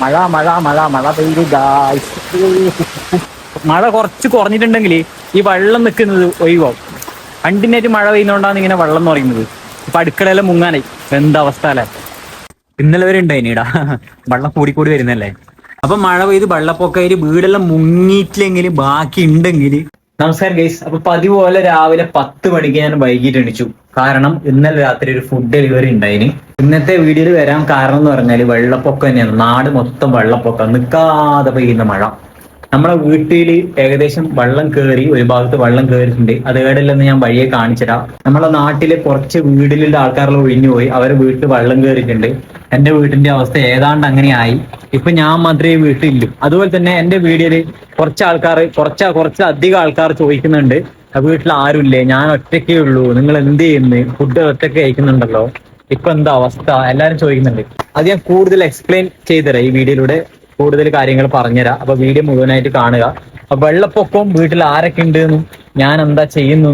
മഴ മഴ മഴ മഴ പെയ്തു മഴ കുറച്ച് കുറഞ്ഞിട്ടുണ്ടെങ്കിൽ ഈ വെള്ളം നിൽക്കുന്നത് ഒഴിവാവും. കണ്ടിന്യൂറ്റ് മഴ പെയ്യുന്നോണ്ടാണ് ഇങ്ങനെ വെള്ളം എന്ന് പറയുന്നത്. ഇപ്പൊ അടുക്കളയെല്ലാം മുങ്ങാനായി. എന്താ അവസ്ഥ അല്ലേ? ഇന്നലെ വരെ ഉണ്ടായിനീടാ. വെള്ളം കൂടിക്കൂടി വരുന്നല്ലേ അപ്പൊ മഴ പെയ്ത് വെള്ളപ്പൊക്കമായിട്ട് വീടെല്ലാം മുങ്ങിയിട്ടില്ലെങ്കിൽ ബാക്കി ഉണ്ടെങ്കിൽ നമസ്കാരം ഗൈസ് അപ്പൊ പതിവ് പോലെ രാവിലെ പത്ത് മണിക്ക് ഞാൻ വൈകിട്ട് എണിച്ചു. കാരണം ഇന്നലെ രാത്രി ഒരു ഫുഡ് ഡെലിവറി ഉണ്ടായിന്. ഇന്നത്തെ വീഡിയോയിൽ വരാൻ കാരണം എന്ന് പറഞ്ഞാൽ വെള്ളപ്പൊക്കം തന്നെയാണ്. നാട് മൊത്തം വെള്ളപ്പൊക്കം. നിൽക്കാതെ പെയ്യുന്ന മഴ. നമ്മളെ വീട്ടിൽ ഏകദേശം വെള്ളം കയറി ഒരു ഭാഗത്ത് വെള്ളം കയറിയിട്ടുണ്ട് അത് കേടില്ലെന്ന് ഞാൻ വഴിയെ കാണിച്ചിടാം നമ്മളെ നാട്ടിലെ കുറച്ച് വീടിലുള്ള ആൾക്കാരെല്ലാം ഒഴിഞ്ഞു പോയി. അവരെ വീട്ടിൽ വെള്ളം കയറിയിട്ടുണ്ട് എന്റെ വീട്ടിന്റെ അവസ്ഥ ഏതാണ്ട് അങ്ങനെയായി. ഇപ്പൊ ഞാൻ മാത്രമേ വീട്ടിലില്ലു. അതുപോലെ തന്നെ എന്റെ വീഡിയോയിൽ കുറച്ച് ആൾക്കാർ കുറച്ച് കുറച്ച് അധികം ആൾക്കാർ ചോദിക്കുന്നുണ്ട്. "ആ വീട്ടിൽ ആരുമില്ലേ? ഞാൻ ഒറ്റയ്ക്കേ ഉള്ളൂ. നിങ്ങൾ എന്ത് ചെയ്യുന്നു? ഫുഡ് ഒറ്റയ്ക്ക് കഴിക്കുന്നുണ്ടല്ലോ. ഇപ്പൊ എന്താ അവസ്ഥ? എല്ലാരും ചോദിക്കുന്നുണ്ട്. അത് ഞാൻ കൂടുതൽ എക്സ്പ്ലെയിൻ ചെയ്തുതരാം ഈ വീഡിയോയിലൂടെ. കൂടുതൽ കാര്യങ്ങൾ പറഞ്ഞുതരാം. അപ്പൊ വീഡിയോ മുഴുവനായിട്ട് കാണുക. അപ്പൊ വെള്ളപ്പൊക്കവും വീട്ടിൽ ആരൊക്കെ ഉണ്ട് എന്നും ഞാൻ എന്താ ചെയ്യുന്നു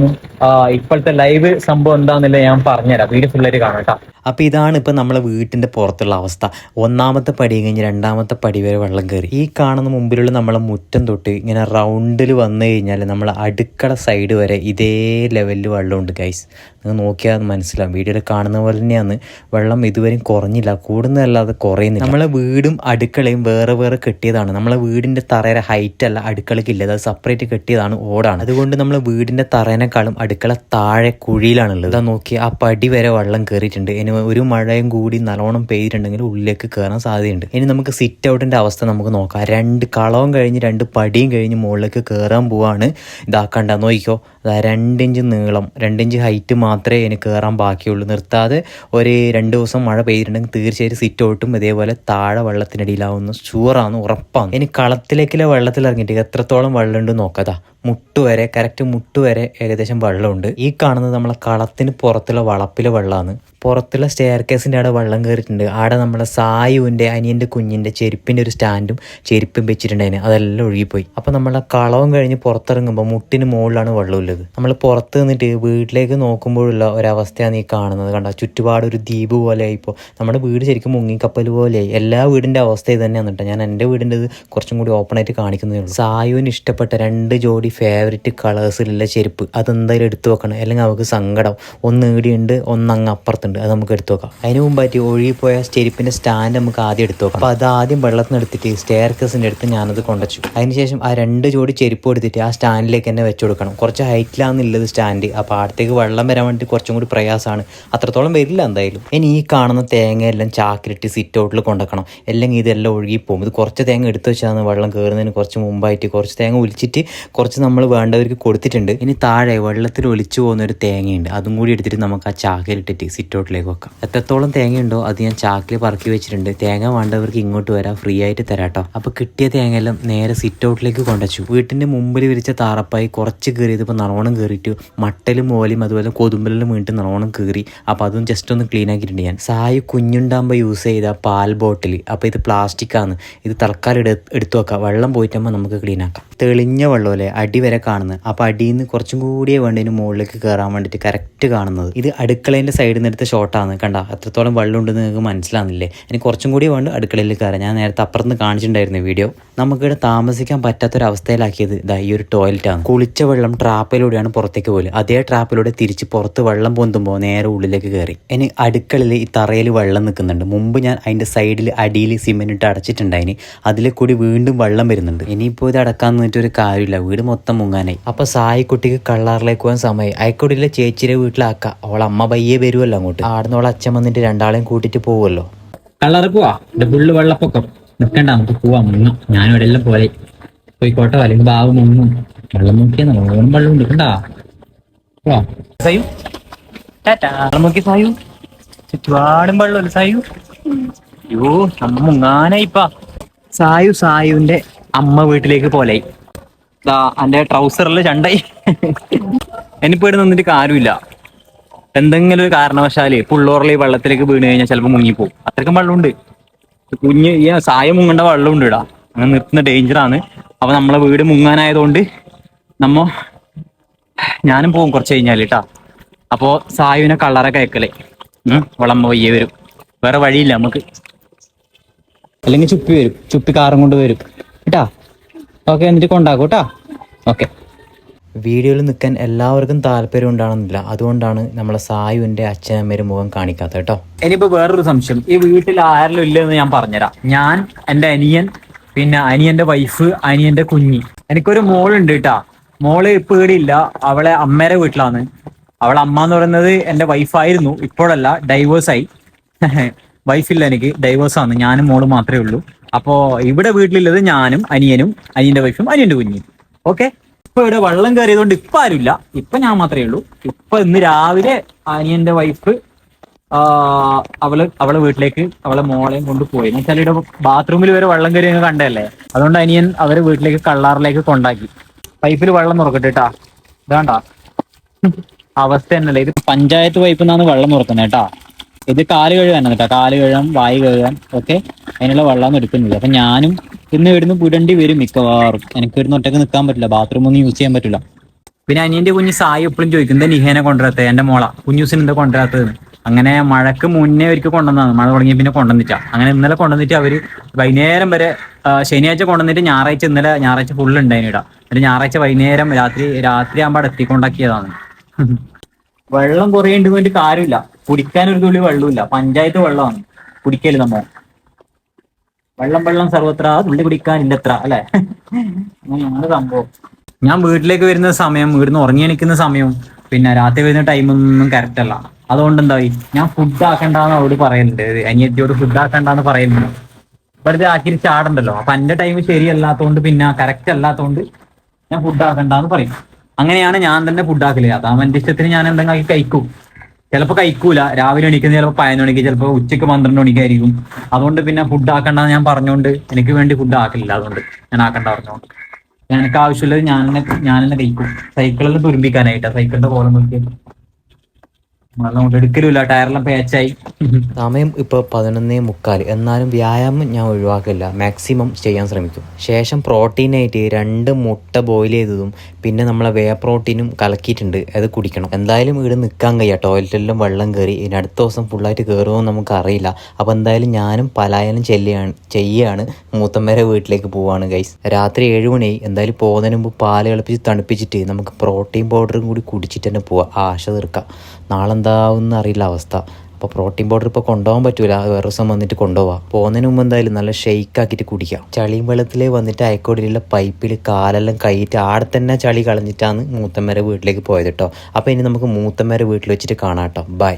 ഇപ്പോഴത്തെ ലൈവ് സംഭവം എന്താണെന്നില്ല ഞാൻ പറഞ്ഞുതരാം. വീഡിയോ ഫുള്ളായിട്ട് കാണാം അപ്പോൾ ഇതാണ് ഇപ്പോൾ നമ്മളെ വീട്ടിന്റെ പുറത്തുള്ള അവസ്ഥ. ഒന്നാമത്തെ പടി കഴിഞ്ഞ് രണ്ടാമത്തെ പടി വരെ വെള്ളം കയറി ഈ കാണുന്ന മുമ്പിലുള്ള നമ്മളെ മുറ്റം തൊട്ട് ഇങ്ങനെ റൗണ്ടിൽ വന്നു കഴിഞ്ഞാൽ നമ്മളെ അടുക്കള സൈഡ് വരെ ഇതേ ലെവലിൽ വെള്ളമുണ്ട് ഗൈസ് നിങ്ങൾ നോക്കിയാൽ മനസ്സിലാവും. വീഡിയോയിൽ കാണുന്ന പോലെ തന്നെയാണ്. വെള്ളം ഇതുവരെയും കുറഞ്ഞില്ല. കൂടുന്നതല്ലാതെ കുറയുന്നില്ല. നമ്മളെ വീടും അടുക്കളയും വേറെ വേറെ കെട്ടിയതാണ്. നമ്മളെ വീടിന്റെ തറയുടെ ഹൈറ്റ് അല്ല അടുക്കളയ്ക്കില്ല അത് സെപ്പറേറ്റ് കെട്ടിയതാണ് ഓടാണ്. അതുകൊണ്ട് നമ്മളെ വീടിന്റെ തറേനേക്കാളും അടുക്കള താഴെ കുഴിയിലാണുള്ളത്. അതാ നോക്കി ആ പടി വരെ വെള്ളം കയറിയിട്ടുണ്ട് ഇനി ഒരു മഴയും കൂടി നല്ലോണം പെയ്തിട്ടുണ്ടെങ്കിൽ ഉള്ളിലേക്ക് കയറാൻ സാധ്യതയുണ്ട്. ഇനി നമുക്ക് സിറ്റ് ഔട്ടിന്റെ അവസ്ഥ നമുക്ക് നോക്കാം. രണ്ട് കളവും കഴിഞ്ഞ് രണ്ട് പടിയും കഴിഞ്ഞ് മുകളിലേക്ക് കയറാൻ പോവാണ്. ഇതാക്കണ്ട നോക്കിക്കോ. അതാ രണ്ടിഞ്ച് നീളം രണ്ടിഞ്ച് ഹൈറ്റ് മാത്രമേ ഇനി കയറാൻ ബാക്കിയുള്ളൂ. നിർത്താതെ ഒരു രണ്ട് ദിവസം മഴ പെയ്തിട്ടുണ്ടെങ്കിൽ തീർച്ചയായിട്ടും സിറ്റ് ഔട്ടും ഇതേപോലെ താഴെ വെള്ളത്തിനടിയിലാവുന്ന ഷുവറാണ് ഉറപ്പാണ്. ഇനി കളത്തിലേക്കിലെ വെള്ളത്തിൽ ഇറങ്ങിയിട്ട് എത്രത്തോളം വെള്ളമുണ്ട് നോക്കതാ മുട്ടുവരെ കറക്റ്റ് മുട്ടുവരെ ഏകദേശം വെള്ളമുണ്ട്. ഈ കാണുന്നത് നമ്മളെ കളത്തിന് പുറത്തുള്ള വളപ്പിലെ വെള്ളമാണ് പുറത്തുള്ള സ്റ്റെയർ കേസിന്റെ അവിടെ വെള്ളം കയറിയിട്ടുണ്ട് അവിടെ നമ്മളെ സായുവിന്റെ അനിയന്റെ കുഞ്ഞിന്റെ ചെരുപ്പിന്റെ ഒരു സ്റ്റാൻഡും ചെരുപ്പും വെച്ചിട്ടുണ്ടായിരുന്നു അതെല്ലാം ഒഴുകിപ്പോയി. അപ്പോൾ നമ്മളെ കളവും കഴിഞ്ഞ് പുറത്തിറങ്ങുമ്പോൾ മുട്ടിന് മുകളിലാണ് വെള്ളമുള്ളത് നമ്മൾ പുറത്ത് നിന്നിട്ട് വീട്ടിലേക്ക് നോക്കുമ്പോഴുള്ള ഒരവസ്ഥയാണ് ഈ കാണുന്നത്. കണ്ട? ചുറ്റുപാട് ഒരു ദ്വീപ് പോലെ ഇപ്പോൾ നമ്മുടെ വീട് ശരിക്കും മുങ്ങിക്കപ്പൽ പോലെയായി എല്ലാ വീടിന്റെ അവസ്ഥ ഇത് തന്നെയാണ് കേട്ടോ. ഞാൻ എന്റെ വീടിന്റെ കുറച്ചും കൂടി ഓപ്പൺ ആയിട്ട് കാണിക്കുന്നേ ഉള്ളൂ. സായുവിന് ഇഷ്ടപ്പെട്ട രണ്ട് ജോഡി ഫേവററ്റ് കളേഴ്സിലുള്ള ചെരുപ്പ്. അതെന്തായാലും എടുത്തു വെക്കണം. അല്ലെങ്കിൽ അവർക്ക് സങ്കടം. ഒന്ന് ഈടിയുണ്ട് ഒന്ന് അങ്ങ് അപ്പുറത്തുണ്ട് അത് നമുക്ക് എടുത്തു നോക്കാം. അതിന് മുമ്പായിട്ട് ഒഴുകിപ്പോയ സ്റ്റെരിപ്പിന്റെ സ്റ്റാൻഡ് നമുക്ക് ആദ്യം എടുത്തു നോക്കാം. അപ്പൊ അത് ആദ്യം വെള്ളത്തിൽ എടുത്തിട്ട് സ്റ്റെയർ കേസിന്റെ അടുത്ത് ഞാനത് കൊണ്ടുവച്ചു അതിനുശേഷം ആ രണ്ട് ജോഡി ചെരുപ്പ് എടുത്തിട്ട് ആ സ്റ്റാൻഡിലേക്ക് തന്നെ വെച്ചു കൊടുക്കണം. കുറച്ച് ഹൈറ്റിലാണെന്നുള്ളത് സ്റ്റാൻഡ്. അപ്പോൾ അടുത്തേക്ക് വെള്ളം വരാൻ വേണ്ടി കുറച്ചും കൂടി പ്രയാസമാണ് അത്രത്തോളം വരില്ല എന്തായാലും. ഇനി ഈ കാണുന്ന തേങ്ങ എല്ലാം ചാക്കിലിട്ട് സിറ്റ് ഔട്ടിൽ കൊണ്ടുവക്കണം അല്ലെങ്കിൽ ഇതെല്ലാം ഒഴുകിപ്പോകും. ഇത് കുറച്ച് തേങ്ങ എടുത്തു വെച്ചാണ് വെള്ളം കയറുന്നതിന് കുറച്ച് മുമ്പായിട്ട് കുറച്ച് തേങ്ങ ഒലിച്ചിട്ട് കുറച്ച് നമ്മൾ വേണ്ടവർക്ക് കൊടുത്തിട്ടുണ്ട്. ഇനി താഴെ വെള്ളത്തിൽ ഒലിച്ചു പോകുന്ന ഒരു തേങ്ങയുണ്ട്. അതും കൂടി എടുത്തിട്ട് നമുക്ക് ആ ചാക്കിലിട്ടിട്ട് സിറ്റ് ഔട്ടിലേക്ക് വെക്കാം. എത്രത്തോളം തേങ്ങയുണ്ടോ അത് ഞാൻ ചാക്കിൽ പറക്കി വെച്ചിട്ടുണ്ട്. തേങ്ങ വേണ്ടവർക്ക് ഇങ്ങോട്ട് വരാം. ഫ്രീ ആയിട്ട് തരാട്ടോ അപ്പോൾ കിട്ടിയ തേങ്ങയെല്ലാം നേരെ സിറ്റ് ഔട്ടിലേക്ക് കൊണ്ടുവച്ചു. വീട്ടിന്റെ മുമ്പിൽ വിരിച്ച താറപ്പായി കുറച്ച് കയറിയത് ഇപ്പോൾ നറവണം കയറിയിട്ട് മട്ടലും മോലും അതുപോലെ കൊതുമ്പലും വീണ്ടും നറവണം കയറി അപ്പോൾ അതും ജസ്റ്റ് ഒന്ന് ക്ലീൻ ആക്കിയിട്ടുണ്ട് ഞാൻ. സായി കുഞ്ഞുണ്ടാകുമ്പോൾ യൂസ് ചെയ്ത പാൽ ബോട്ടിൽ അപ്പോൾ ഇത് പ്ലാസ്റ്റിക് ആണ്. ഇത് തൽക്കാലം എടു എടുത്തു വെക്കാം. വെള്ളം പോയിട്ടാകുമ്പോൾ നമുക്ക് ക്ലീൻ ആക്കാം. തെളിഞ്ഞ വെള്ളമല്ലേ? അടി വരെ കാണുന്നത്. അപ്പോൾ അടിയിൽ നിന്ന് കുറച്ചും കൂടിയേ വേണ്ടതിന് മുകളിലേക്ക് കയറാൻ വേണ്ടിയിട്ട് കറക്റ്റ് കാണുന്നത്. ഇത് അടുക്കളേന്റെ സൈഡിൽ നിന്ന് എടുത്ത ഷോട്ടാണ് കണ്ട എത്രത്തോളം വെള്ളമുണ്ടെന്ന് നിങ്ങൾക്ക് മനസ്സിലാകുന്നില്ലേ ഇനി കുറച്ചും കൂടി വേണ്ട അടുക്കളയിൽ കയറാം. ഞാൻ നേരത്തെ അപ്പുറത്ത് കാണിച്ചിട്ടുണ്ടായിരുന്നു വീഡിയോ. നമുക്കിവിടെ താമസിക്കാൻ പറ്റാത്തൊരവസ്ഥയിലാക്കിയത് ഇതാ ഈ ഒരു ടോയ്ലറ്റാണ് കുളിച്ച വെള്ളം ട്രാപ്പിലൂടെയാണ് പുറത്തേക്ക് പോലും അതേ ട്രാപ്പിലൂടെ തിരിച്ച് പുറത്ത് വെള്ളം പൊന്തുമ്പോൾ നേരെ ഉള്ളിലേക്ക് കയറി. ഇനി അടുക്കളയിൽ ഈ തറയിൽ വെള്ളം നിൽക്കുന്നുണ്ട്. മുമ്പ് ഞാൻ അതിന്റെ സൈഡിൽ അടിയിൽ സിമെന്റ് ഇട്ട് അടച്ചിട്ടുണ്ടായിന്. അതിൽ കൂടി വീണ്ടും വെള്ളം വരുന്നുണ്ട്. ഇനിയിപ്പോൾ ഇത് അടക്കാൻ നിന്നിട്ടൊരു കാര്യമില്ല. വീട് മൊത്തം മുങ്ങാനായി. അപ്പോൾ സായിക്കുട്ടിക്ക് കള്ളാറിലേക്ക് പോകാൻ സമയമായി. അയക്കുടിയിലെ ചേച്ചിയുടെ വീട്ടിലാക്കാം. അവൾ അമ്മ പയ്യെ വരുമല്ലോ അങ്ങോട്ട്. ആടുന്ന അവളെ അച്ഛൻ വന്നിട്ട് രണ്ടാളെയും കൂട്ടിട്ട് പോവുമല്ലോ കളറ് പോവാ എന്റെ ഫുള്ള് വെള്ളപ്പൊക്കം. നിക്കണ്ട നമുക്ക് പോവാ. മുങ്ങും ഞാനും ഇവിടെ എല്ലാം പോലെ. പോയിക്കോട്ടെ അല്ലെങ്കിൽ ബാവ് മുങ്ങും. വെള്ളം നോക്കിയാ നല്ലോണം വെള്ളം ഉണ്ട്. കണ്ടാ? പോവാ. സായു? ടാറ്റാ. വെള്ളം സായു. ചുറ്റുപാടും വെള്ളമല്ല സായു? അയ്യോ നമ്മ മുങ്ങാനായിപ്പാ സായു സായുവിന്റെ അമ്മ വീട്ടിലേക്ക് പോലെ ദാ എന്റെ ട്രൗസറിൽ ചണ്ടായി എനിപ്പോ ഇവിടെ നിന്നിട്ട് കാര്യമില്ല. എന്തെങ്കിലും ഒരു കാരണവശാൽ പുള്ളോറിൽ ഈ വെള്ളത്തിലേക്ക് വീണ് കഴിഞ്ഞാൽ ചിലപ്പോൾ മുങ്ങിപ്പോകും അത്രയ്ക്കും വെള്ളമുണ്ട്. കുഞ്ഞ് ഈ സായം മുങ്ങേണ്ട വെള്ളമുണ്ട് ഇടാ അങ്ങനെ നിർത്തുന്ന ഡേഞ്ചറാണ് അപ്പൊ നമ്മളെ വീട് മുങ്ങാനായതുകൊണ്ട് നമ്മ ഞാനും പോകും കുറച്ച് കഴിഞ്ഞാൽ കേട്ടാ അപ്പോ സായുവിനെ കള്ളറൊക്കെ അയക്കലേ വളം വയ്യേ വരും. വേറെ വഴിയില്ല നമുക്ക് അല്ലെങ്കിൽ ചുപ്പി വരും. ചുപ്പി കാറും കൊണ്ട് വരും. കേട്ടാ ഓക്കെ എന്നിട്ട് കൊണ്ടാക്കും കേട്ടാ ഓക്കെ. വീഡിയോയിൽ നിൽക്കാൻ എല്ലാവർക്കും താല്പര്യം ഉണ്ടാണെന്നില്ല. അതുകൊണ്ടാണ് നമ്മളെ സായുവിന്റെ അച്ഛനമ്മേരും മുഖം കാണിക്കാത്തത് കേട്ടോ. ഇനിയിപ്പോ വേറൊരു സംശയം. ഈ വീട്ടിൽ ആരെങ്കിലും ഇല്ലെന്ന് ഞാൻ പറഞ്ഞുതരാം. ഞാൻ എന്റെ അനിയൻ പിന്നെ അനിയന്റെ വൈഫ് അനിയന്റെ കുഞ്ഞി. എനിക്കൊരു മോളുണ്ട് കേട്ടാ. മോൾ ഇല്ല അവളെ അമ്മേരെ വീട്ടിലാണ്. അവളെ അമ്മ എന്ന് പറയുന്നത് എന്റെ വൈഫായിരുന്നു ഇപ്പോഴല്ല ഡൈവേഴ്സായി വൈഫില്ല എനിക്ക്. ഡൈവേഴ്സ് ആണ്. ഞാനും മോളും മാത്രമേ ഉള്ളൂ. അപ്പോ ഇവിടെ വീട്ടിലുള്ളത് ഞാനും അനിയനും അനിയന്റെ വൈഫും അനിയന്റെ കുഞ്ഞിയും ഓക്കെ ഇപ്പൊ ഇവിടെ വെള്ളം കയറിയതുകൊണ്ട് ഇപ്പൊ ആരുമില്ല. ഇപ്പൊ ഞാൻ മാത്രമേ ഉള്ളൂ. ഇപ്പൊ ഇന്ന് രാവിലെ അനിയന്റെ വൈഫ് അവൾ അവളെ വീട്ടിലേക്ക് അവളെ മോളെയും കൊണ്ട് പോയി. എന്ന് വെച്ചാൽ ഇവിടെ ബാത്റൂമിൽ വരെ വെള്ളം കയറി കണ്ടല്ലേ അതുകൊണ്ട് അനിയൻ അവരെ വീട്ടിലേക്ക് കള്ളാറിലേക്ക് കൊണ്ടാക്കി. പൈപ്പിൽ വെള്ളം തുറക്കട്ടെ കേട്ടാ ഇതാണ്ട. അവസ്ഥ തന്നെയല്ലേ. ഇത് പഞ്ചായത്ത് പൈപ്പിൽ നിന്നാണ് വെള്ളം തുറക്കുന്നത് കേട്ടാ. ഇത് കാൽ കഴുകാനാണ് കേട്ടോ. കാൽ കഴുകാൻ വായി കഴുകാൻ ഒക്കെ അതിനുള്ള വെള്ളം എടുക്കുന്നത് അപ്പൊ ഞാനും ഇന്ന് ഇവിടുന്ന് പുരണ്ടി വരും മിക്കവാറും. എനിക്ക് ഇവിടുന്ന് ഒറ്റയ്ക്ക് നിൽക്കാൻ പറ്റില്ല. ബാത്റൂം ഒന്നും യൂസ് ചെയ്യാൻ പറ്റില്ല. പിന്നെ അനിയന്റെ കുഞ്ഞ് സായി എപ്പോഴും ചോദിക്കും എന്താ നിഹേനെ കൊണ്ടുവരാത്തത്? എന്റെ മോള കുഞ്ഞൂസിന് എന്താ കൊണ്ടുവരാത്തത്? അങ്ങനെ മഴക്ക് മുന്നേ അവർക്ക് കൊണ്ടുവന്നതാണ്. മഴ തുടങ്ങിയ പിന്നെ കൊണ്ടുവന്നിട്ടാ അങ്ങനെ ഇന്നലെ കൊണ്ടുവന്നിട്ട് അവർ വൈകുന്നേരം വരെ ശനിയാഴ്ച കൊണ്ടുവന്നിട്ട് ഞായറാഴ്ച ഇന്നലെ ഞായറാഴ്ച ഫുള്ള് ഉണ്ടായിന് ഇടാ എന്നിട്ട് ഞായറാഴ്ച വൈകുന്നേരം രാത്രി രാത്രി ആകുമ്പോൾ എത്തിക്കൊണ്ടാക്കിയതാണ്. വെള്ളം കുറേ ഉണ്ട് കാര്യമില്ല. കുടിക്കാൻ ഒരു തുള്ളി വെള്ളമില്ല പഞ്ചായത്ത് വെള്ളമാണ്. കുടിക്കൽ നമ്മ വെള്ളം വെള്ളം സർവത്ര തുള്ളി കുടിക്കാൻ ഇല്ലത്ര അല്ലെ? അങ്ങനെയാണ് സംഭവം. ഞാൻ വീട്ടിലേക്ക് വരുന്ന സമയം ഇവിടുന്ന് ഉറങ്ങി എണിക്കുന്ന സമയം പിന്നെ രാത്രി വരുന്ന ടൈമൊന്നും കറക്റ്റ് അല്ല. അതുകൊണ്ട് എന്തായി? ഞാൻ ഫുഡ് ആക്കണ്ടെന്ന് അവരോട് പറയുന്നുണ്ട് അനിയത്തിയോട് ഫുഡ് ആക്കണ്ടെന്ന് പറയുന്നുണ്ട് വെറുതെ ആക്കി ചാടണ്ടല്ലോ. അപ്പൊ എന്റെ ടൈം ശരിയല്ലാത്തതുകൊണ്ട് പിന്നെ കറക്റ്റ് അല്ലാത്തതുകൊണ്ട് ഞാൻ ഫുഡ് ആക്കണ്ടെന്ന് പറയും. അങ്ങനെയാണ് ഞാൻ തന്നെ ഫുഡ് ആക്കൽ. അതാ എന്റെ ഇഷ്ടത്തിന് ഞാൻ എന്തെങ്കിലും ആക്കി കഴിക്കും. ചിലപ്പോൾ കഴിക്കൂല. രാവിലെ എണീക്കുന്നത് ചിലപ്പോൾ പതിനൊന്ന് മണിക്ക് ചിലപ്പോൾ ഉച്ചയ്ക്ക് പന്ത്രണ്ട് മണിക്കായിരിക്കും. അതുകൊണ്ട് പിന്നെ ഫുഡ് ആക്കണ്ടെന്ന് ഞാൻ പറഞ്ഞുകൊണ്ട് എനിക്ക് വേണ്ടി ഫുഡ് ആക്കില്ല അതുകൊണ്ട് ഞാൻ ആക്കണ്ട പറഞ്ഞുകൊണ്ട് എനിക്ക് ആവശ്യമുള്ളത് ഞാൻ തന്നെ ഞാൻ തന്നെ കഴിക്കും. സൈക്കിളിൽ തുരുമ്പിക്കാനായിട്ടാ. സൈക്കിളിന്റെ കോലം നോക്കി വെള്ളം കൊണ്ട് എടുക്കലുമില്ല. ടയറെല്ലാം പേച്ചായി സമയം ഇപ്പോൾ പതിനൊന്നേ മുക്കാൽ എന്നാലും വ്യായാമം ഞാൻ ഒഴിവാക്കില്ല. മാക്സിമം ചെയ്യാൻ ശ്രമിക്കും ശേഷം പ്രോട്ടീനായിട്ട് രണ്ട് മുട്ട ബോയിൽ ചെയ്തതും പിന്നെ നമ്മളെ വേ പ്രോട്ടീനും കലക്കിയിട്ടുണ്ട്. അത് കുടിക്കണം. എന്തായാലും ഇവിടെ നിൽക്കാൻ കഴിയുക ടോയ്ലറ്റിലും വെള്ളം കയറി ഇനി അടുത്ത ദിവസം ഫുള്ളായിട്ട് കയറുമെന്ന് നമുക്ക് അറിയില്ല. അപ്പോൾ എന്തായാലും ഞാനും പലായനം ചെല്ലുകയാണ് ചെയ്യുകയാണ് മൂത്തമ്മേരെ വീട്ടിലേക്ക് പോവാണ് ഗൈസ് രാത്രി ഏഴ് മണിയായി. എന്തായാലും പോകുന്നതിന് മുമ്പ് പാൽ കളിപ്പിച്ച് തണുപ്പിച്ചിട്ട് നമുക്ക് പ്രോട്ടീൻ പൗഡറും കൂടി കുടിച്ചിട്ട് തന്നെ പോവാം. ആശ തീർക്കാം. നാളെന്താവും അറിയില്ല അവസ്ഥ. അപ്പോൾ പ്രോട്ടീൻ പൗഡർ ഇപ്പോൾ കൊണ്ടുപോകാൻ പറ്റൂല വേറെ ദിവസം വന്നിട്ട് കൊണ്ടുപോവാം. പോകുന്നതിന് മുമ്പ് എന്തായാലും നല്ല ഷെയ്ക്ക് ആക്കിയിട്ട് കുടിക്കാം. ചളിയും വെള്ളത്തിലേ വന്നിട്ട് അയക്കോടിയിലുള്ള പൈപ്പിൽ കാലെല്ലാം കൈയിട്ട് ആടെ തന്നെ ചളി കളഞ്ഞിട്ടാണ് മൂത്തമ്മേരെ വീട്ടിലേക്ക് പോയത് കേട്ടോ അപ്പോൾ ഇനി നമുക്ക് മൂത്തമ്മേരെ വീട്ടിൽ വെച്ചിട്ട് കാണാം കേട്ടോ ബൈ